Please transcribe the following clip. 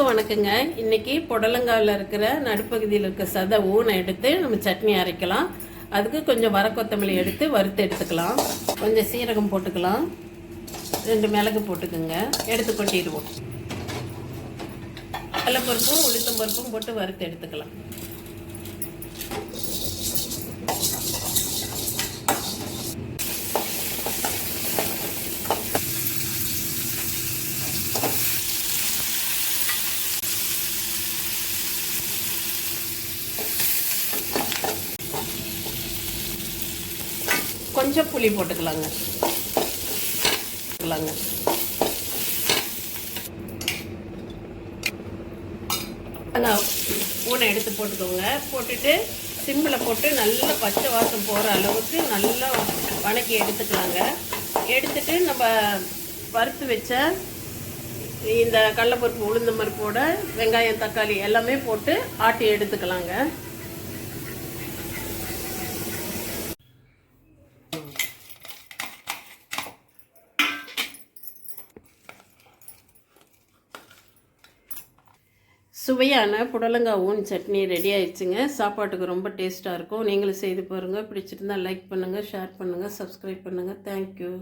எல்லாருக்கும் வணக்கங்க. இன்னைக்கு புடலங்காவில் இருக்கிற நடுப்பகுதியில் இருக்க சதை ஊனை எடுத்து நம்ம சட்னி அரைக்கலாம். அதுக்கு கொஞ்சம் வர கொத்தமல்லி எடுத்து வறுத்து எடுத்துக்கலாம். கொஞ்சம் சீரகம் போட்டுக்கலாம். ரெண்டு மிளகு போட்டுக்கோங்க. எடுத்து கொட்டிடுவோம். கடலப்பருப்பும் உளுத்தம் பருப்பும் போட்டு வறுத்து எடுத்துக்கலாம். கொஞ்சம் புளி போட்டுக்கலாங்க. போட்டுக்கலாங்க. ஆனால் ஊனை எடுத்து போட்டுக்கோங்க. போட்டுட்டு சிம்மில் போட்டு நல்லா பச்சை வாசம் போகிற அளவுக்கு நல்லா வணக்கி எடுத்துக்கலாங்க. எடுத்துட்டு நம்ம வறுத்து வச்ச இந்த கடலப்பருப்பு உளுந்த பருப்போட வெங்காயம் தக்காளி எல்லாமே போட்டு ஆட்டி எடுத்துக்கலாங்க. சுவையான புடலங்காய் ஊன் சட்னி ரெடி ஆயிடுச்சுங்க. சாப்பாட்டுக்கு ரொம்ப டேஸ்ட்டாக இருக்கும். நீங்களும் செய்து பாருங்கள் பிடிச்சிருந்தால் லைக் பண்ணுங்கள் ஷேர் பண்ணுங்கள் சப்ஸ்கிரைப் பண்ணுங்கள் தேங்க்யூ